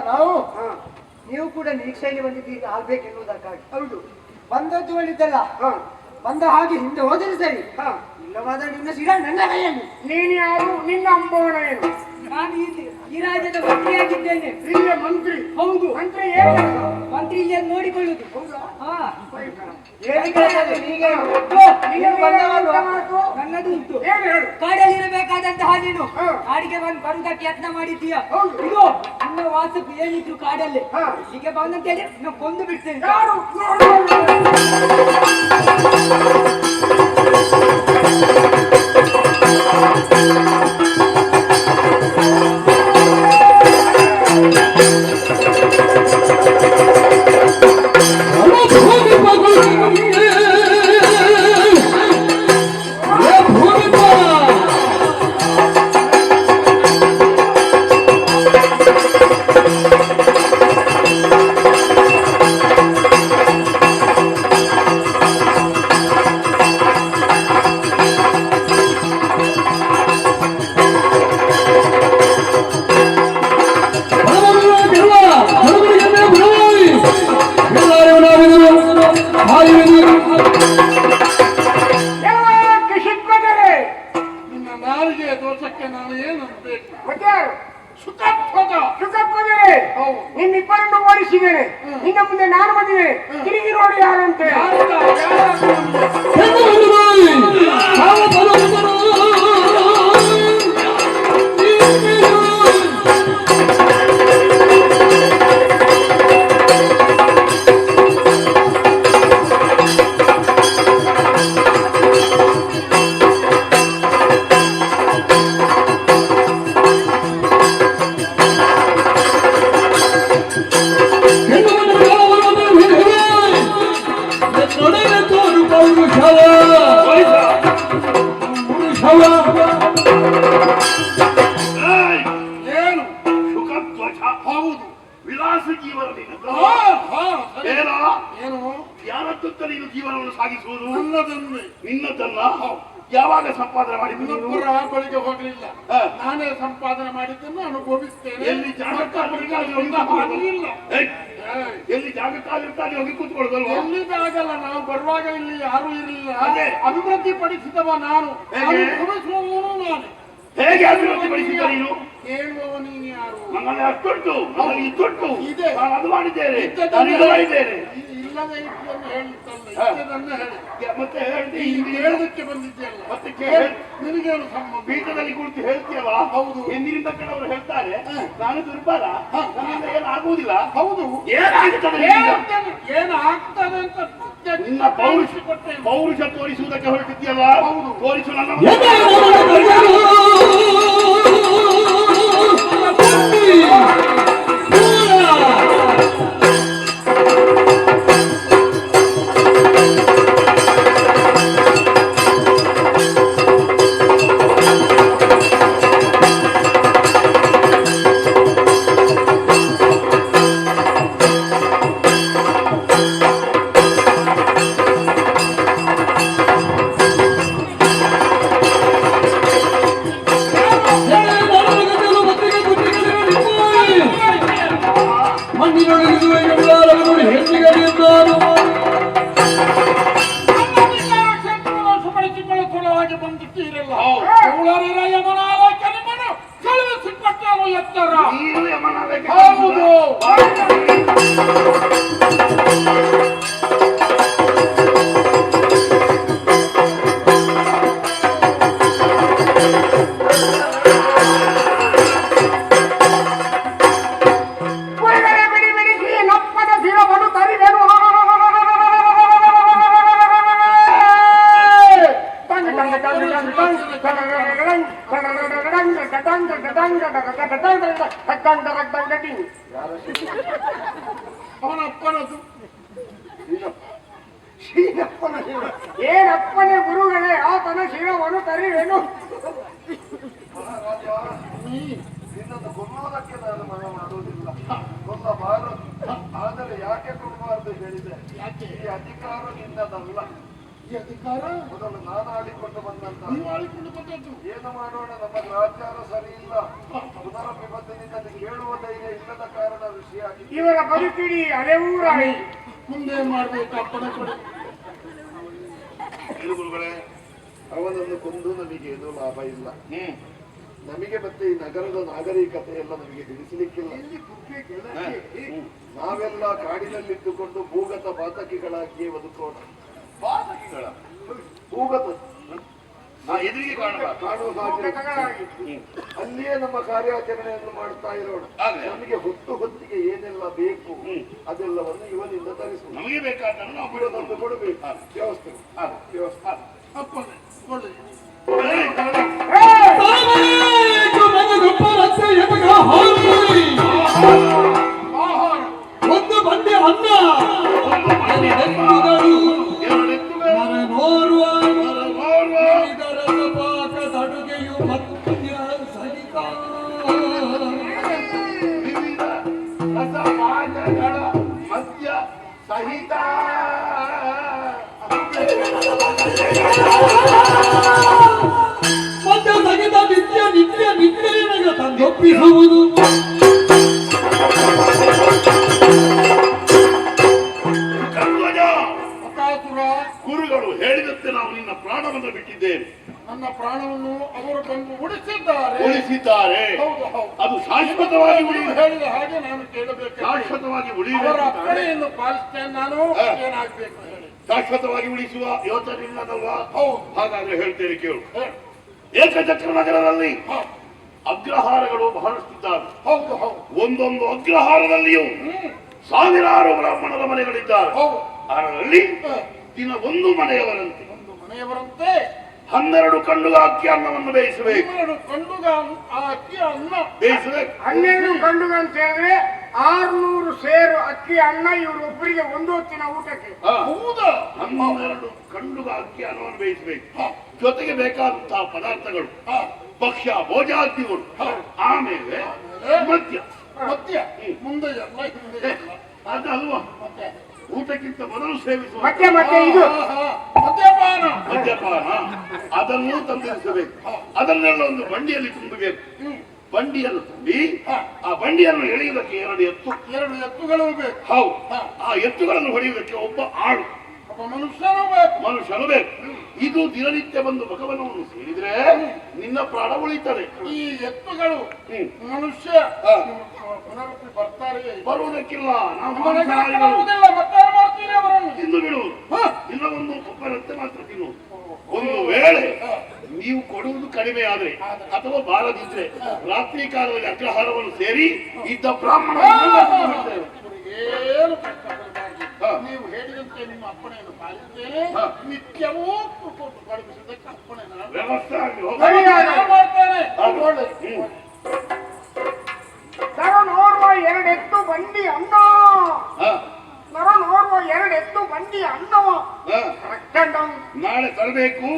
ನಾವು? ಹಾ. ನೀವು ಕೂಡ ನಿರೀಕ್ಷೆಯಲ್ಲಿ ಬಂದಿದ್ದೀರಿ ಆಗ್ಬೇಕೆನ್ನುವುದಕ್ಕಾಗಿ ಹೌದು. ಬಂದದ್ದು ಒಳ್ಳಿದ್ದಲ್ಲ? ಹಾ. ಬಂದ ಹಾಗೆ ಹಿಂದೆ ಹೋದರೆ ಸರಿ. ಹಾ. ಇಲ್ಲವಾದ ನಿನ್ನ ಶಿರ ನನ್ನ ಕೈಯಲ್ಲಿ. ನೀನು ಯಾರು? ನಿನ್ನ ಅಂಬೋಣ ಏನು ನಾನು ಈ- ಈ ರಾಜ್ಯದ ಮಂತ್ರಿಯಾಗಿದ್ದೇನೆ. ಇಲ್ಲಿಯ ಮಂತ್ರಿ. ಹೌದು. ಮಂತ್ರಿ ಏನು ಮಂತ್ರಿ ಇಲ್ಲಿ ನೋಡಿಕೊಳ್ಳುದು ಹಾ. ನೀನು ಬಂದವನು. ನನ್ನದು ಉಂಟು. ಕಾಡಲ್ಲಿರಬೇಕಾದಂತಹ ನೀನು. ಕಾಡಿಗೆ ಬಂದು ಬರುವುದಕ್ಕೆ ಯತ್ನ ಮಾಡಿದ್ದೀಯ? ಹೌದು. ಇದು ನಿನ್ನ ವಾಸಕ್ಕೆ ಏನಿದ್ರು ಕಾಡಲ್ಲಿ. ಈಗ ಹೀಗೆ ಬಂದಂತೇಳಿ ನಾನು ಕೊಂದು ಬಿಡ್ತೇನೆ. ನಿನ್ನ ಇಬ್ಬರನ್ನು ಓಡಿಸಿದ್ದೇನೆ. ನಿನ್ನ ಮುಂದೆ ನಾನು ಬಂದಿದ್ದೇನೆ. ತಿರುಗಿ ನೋಡಿ ಯಾರಂತೆ. ಏನು? ಸುಖ ಧ್ವಜ ಹೌದು. ವಿಲಾಸ ಜೀವನ ಏನೋ? ಏನು? ಯಾರ ಯಾರತ್ತ ನೀನು ಜೀವನವನ್ನು ಸಾಗಿಸುವುದು? ನಿನ್ನದನ್ನೇ? ನಿನ್ನದಲ್ಲ ಯಾವಾಗ ಸಂಪಾದನೆ ಮಾಡಿ ಇನ್ನೊಬ್ಬರ ಬಳಿಗೆ ಹೋಗಲಿಲ್ಲ. ನಾನೇ ಸಂಪಾದನೆ ಮಾಡಿದ್ದನ್ನು ಅನುಭವಿಸ್ತೇನೆ. ಎಲ್ಲಿ ಜಾಗೃತ ಎಲ್ಲಿ ಜಾಗ ಕಾಲಿರ್ತಾನೆ ಹೋಗಿ ಕೂತ್ಕೊಳ್ಳೋದಲ್ವ? ಕೂತ್ಕೊಳ್ಳೋದಲ್ವಾ ಎಲ್ಲಿದ್ದಾಗಲ್ಲ ನಾವು ಬರುವಾಗ ಇಲ್ಲಿ ಯಾರು ಇರಲಿಲ್ಲ. ಅದೇ. ಅಭಿವೃದ್ಧಿ ಪಡಿಸಿದವ ನಾನು. ಹೇಗೆ? ಅನುಭವಿಸುವವನು ನಾನೇ. ಹೇಗೆ ಅಭಿವೃದ್ಧಿ ಪಡಿಸಿದ್ದ ನೀನು? ಕೇಳುವವ ನೀನು ಯಾರು? ನನ್ನಲ್ಲಿ ಅಷ್ಟುಂಟು ನನ್ನಲ್ಲಿ ಇದ್ದುಂಟು ಇದೆ. ನಾನು ಅದು ಮಾಡಿದ್ದೇನೆ. ಇದ್ದದ್ದನ್ನು ನಾನು ಇದೆಲ್ಲ ಇದ್ದೇನೆ ಇ- ಇಲ್ಲದ. ಹೇಳಿ ಮತ್ತೆ ಹೇಳ್ತಿ ಇಲ್ಲಿ ಹೇಳೋದಕ್ಕೆ ಬಂದಿದ್ದೆಯಲ್ಲ ಮತ್ತೆ ಕೇಳಿ ನಿನಗೇನು ಸಂಬಂಧ ಪೀಠದಲ್ಲಿ ಕುಳಿತು ಹೇಳ್ತೀಯಲ್ಲ ಹೌದು. ಎಂದಿನಿಂದ ಕೆಲವರು ಹೇಳ್ತಾರೆ. ನಾನು ದುರ್ಬಲ. ನನ್ನಿಂದ ಏನಾಗುವುದಿಲ್ಲ ಹೌದು. ಏನಾಗ್ತದೆ? ಏನು ಆಗ್ತದೆ ಅಂತ ನಿನ್ನ ಪೌರುಷ ಪೌರುಷ ತೋರಿಸುವುದಕ್ಕೆ ಹೊರಟಿದ್ಯಲ್ಲ ಹೌದು. ತೋರಿಸು ನನ್ನ ನಾವು ಎತ್ತರ ಹೌದು. ಶ್ರೀರಪ್ಪನ ಶಿವ. ಏನಪ್ಪನೇ ಗುರುಗಳೇ ಆತನ ಶಿವವನ್ನು ತರಿವೆನು. ನಿನ್ನನ್ನು ನಾನು ಮನ ಮಾಡುವುದಿಲ್ಲ. ಕೊಲ್ಲಬಾರದು ಆದರೆ ಯಾಕೆ ಹೇಳಿದೆ? ಈ ಅಧಿಕಾರ ನಿನ್ನದಲ್ಲ. ಈ ಅಧಿಕಾರ? ಮೊದಲು ನಾನು ಆಡಿಕೊಂಡು ಬಂದಂತ. ಏನು ಮಾಡೋಣ? ನಮ್ಮ ಗ್ರಾಚಾರ ಸರಿ ಇಲ್ಲ ಪುನರಪಿ ಬಂದಿನಿಂದ ಕೇಳುವ ಧೈರ್ಯ ಇಲ್ಲದ ಕಾರಣ ವಿಷಯ ಆಗಿದೆ. ಇವರ ಬದುಕಿಡಿ ಅಲೆಯೂರಾಯಿ ಮುಂದೆ ಮಾಡಬೇಕು ಅಪ್ಪನ ಕೊಡಿ. ಗುರುಗಳೇ ಅವನನ್ನು ಕೊಂದು ನಮಗೆ ಏನು ಲಾಭ ಇಲ್ಲ. ನಮಗೆ ಮತ್ತೆ ಈ ನಗರದ ನಾಗರಿಕತೆ ಎಲ್ಲ ನಮಗೆ ತಿಳಿಸಲಿಕ್ಕಿಲ್ಲ. ನಾವೆಲ್ಲ ಕಾಡಿನಲ್ಲಿಟ್ಟುಕೊಂಡು ಭೂಗತ ಬಾತಕಿಗಳಾಗಿಯೇ ಬದುಕೋಣ. ಭೂಗತ. ಎದುರಿಗೆ ಅಲ್ಲಿಯೇ ನಮ್ಮ ಕಾರ್ಯಾಚರಣೆಯನ್ನು ಮಾಡ್ತಾ ಇರೋಣ. ನಮಗೆ ಹೊತ್ತು ಹೊತ್ತಿಗೆ ಏನೆಲ್ಲ ಬೇಕು ಅದೆಲ್ಲವನ್ನು ಇವನಿಂದ ತರಿಸ ನಮಗೆ ಬೇಕಾದ ನಾವು ಕೊಡಬೇಕು ವ್ಯವಸ್ಥೆ ವ್ಯವಸ್ಥೆ ಅಪ್ಪಣೆ ಮಧ್ಯ ಸಹಿತ ನಿತ್ಯ ನಿತ್ಯ ನಿತ್ಯ ತಂದೊಪ್ಪಿಸುವುದು ಗುರುಗಳು ಹೇಳಿದಂತೆ ನಾವು ನಿನ್ನ ಪ್ರಾಣವನ್ನು ಬಿಟ್ಟಿದ್ದೇವೆ. ನನ್ನ ಪ್ರಾಣವನ್ನು ಅವರು ಬಂದು ಉಳಿಸಿದ್ದಾರೆ. ಉಳಿಸಿದ್ದಾರೆ. ಅದು ಶಾಶ್ವತವಾಗಿ ಉಳಿಯುವುದು ಹೇಳಿದ ಹಾಗೆ ನಾನು ಕೇಳಬೇಕು. ಶಾಶ್ವತವಾಗಿ ಉಳಿಯುವ ಅಪ್ಪಣೆಯನ್ನು ಪಾಲಿಸ್ತೇನೆ ನಾನು. ಏನಾಗ್ಬೇಕು ಶಾಶ್ವತವಾಗಿ ಉಳಿಸುವ ಯೋಚನೆ ಇಲ್ಲದಲ್ವಾ ಹಾಗಾದ್ರೆ ಹೇಳ್ತೇನೆ ಕೇಳು. ಏಕಚಕ್ರ ನಗರದಲ್ಲಿ. ಅಗ್ರಹಾರಗಳು ಬಹಳಷ್ಟಿದ್ದಾವೆ. ಹೌದು ಹೌದು. ಒಂದೊಂದು ಅಗ್ರಹಾರದಲ್ಲಿಯೂ ಸಾವಿರಾರು ಬ್ರಾಹ್ಮಣರ ಮನೆಗಳಿದ್ದಾರೆ ಅದರಲ್ಲಿ. ದಿನ ಒಂದು ಮನೆಯವರಂತೆ. ಒಂದು ಮನೆಯವರಂತೆ. ಹನ್ನೆರಡು ಕಂಡುಗ ಅಕ್ಕಿ ಅನ್ನವನ್ನು ಬೇಯಿಸಬೇಕು. ಹನ್ನೆರಡು ಕಂಡುಗ ಆ ಅಕ್ಕಿ ಅನ್ನ. ಬೇಯಿಸಬೇಕು. ಹನ್ನೆರಡು ಕಣ್ಣುಗ ಅಂತ ಹೇಳಿದ್ರೆ ಆರ್ನೂರು ಸೇರು ಅಕ್ಕಿ ಅನ್ನ ಇವರು ಒಬ್ಬರಿಗೆ ಒಂದು ಹೊತ್ತಿನ ಊಟಕ್ಕೆ. ಹೌದು. ಹೌದಾ ಎರಡು ಕಂಡುಗ ಅಕ್ಕಿ ಅನ್ನವನ್ನು ಬೇಯಿಸಬೇಕು. ಜೊತೆಗೆ ಬೇಕಾದಂತಹ ಪದಾರ್ಥಗಳು. ಹಾ. ಭಕ್ಷ್ಯ ಭೋಜಾತಿಗಳು ಆಮೇಲೆ ಮದ್ಯ. ಮದ್ಯ. ಮುಂದೆ ಎಲ್ಲ ಹಿಂದೆ ಎಲ್ಲ. ಅದಲ್ವಾ? ಮತ್ತೆ? ಊಟಕ್ಕಿಂತ ಮೊದಲು ಸೇವಿಸುವ ಮತ್ತೆ ಮತ್ತೆ ಇದು. ಆಹಾ, ಮದ್ಯಪಾನ. ಮದ್ಯಪಾನ. ಅದನ್ನು ತಂದಿರಿಸಬೇಕು. ಅದನ್ನೆಲ್ಲ ಒಂದು ಬಂಡಿಯಲ್ಲಿ ತುಂಬಬೇಕು. ಬಂಡಿಯನ್ನು ತುಂಬಿ ಆ ಬಂಡಿಯನ್ನು ಎಳೆಯುವುದಕ್ಕೆ ಎರಡು ಎತ್ತು. ಎರಡು ಎತ್ತುಗಳು ಬೇಕು. ಹೌದು. ಆ ಎತ್ತುಗಳನ್ನು ಹೊಡೆಯುವುದಕ್ಕೆ ಒಬ್ಬ ಆಳು. ಒಬ್ಬ ಮನುಷ್ಯನೂ ಬೇಕು. ಮನುಷ್ಯನು ಬೇಕು. ಇದು ದಿನನಿತ್ಯ ಬಂದು ಭಗವನವನ್ನು ಸೇರಿದ್ರೆ ನಿನ್ನ ಪ್ರಾಣ ಉಳಿತದೆ. ಈ ಎತ್ತುಗಳು. ಮನುಷ್ಯ ಬರ್ತಾರೆ ಬರುವುದಕ್ಕಿಲ್ಲ. ನಾವು ಅವರನ್ನು? ತಿಂದು ಬಿಡುವುದು. ಇಲ್ಲ ಒಂದು ಕೊಬ್ಬರತ್ತೆ ಮಾತ್ರ ತಿನ್ನುವುದು. ನೀವು ಕೊಡುವುದು ಕಡಿಮೆ ಆದ್ರೆ ಅಥವಾ ಬಾರದಿದ್ರೆ ರಾತ್ರಿ ಕಾಲದಲ್ಲಿ ಅಗ್ರಹಾರವನ್ನು ಸೇರಿ ಇದ್ದ ಬ್ರಾಹ್ಮಣ. ನೀವು ಹೇಳಿದಂತೆ ನಿಮ್ಮ ಅಪ್ಪಣೆಯನ್ನು ಪಾಲಿಸುತ್ತೇನೆ ನಿತ್ಯವೂ ಕೊಟ್ಟು ಕಳುಹಿಸಿದ್ದಕ್ಕೆ ಅಪ್ಪಣೆ ವ್ಯವಸ್ಥೆ. ನರ ನೋಡುವ ಎರಡೆತ್ತು ಬಂಡಿ ಅನ್ನ. ನರ ನೋಡುವ ಎರಡೆತ್ತು ಬಂಡಿ. ರಕ್ಕಂಡಂ ನಾಳೆ ತರಬೇಕು.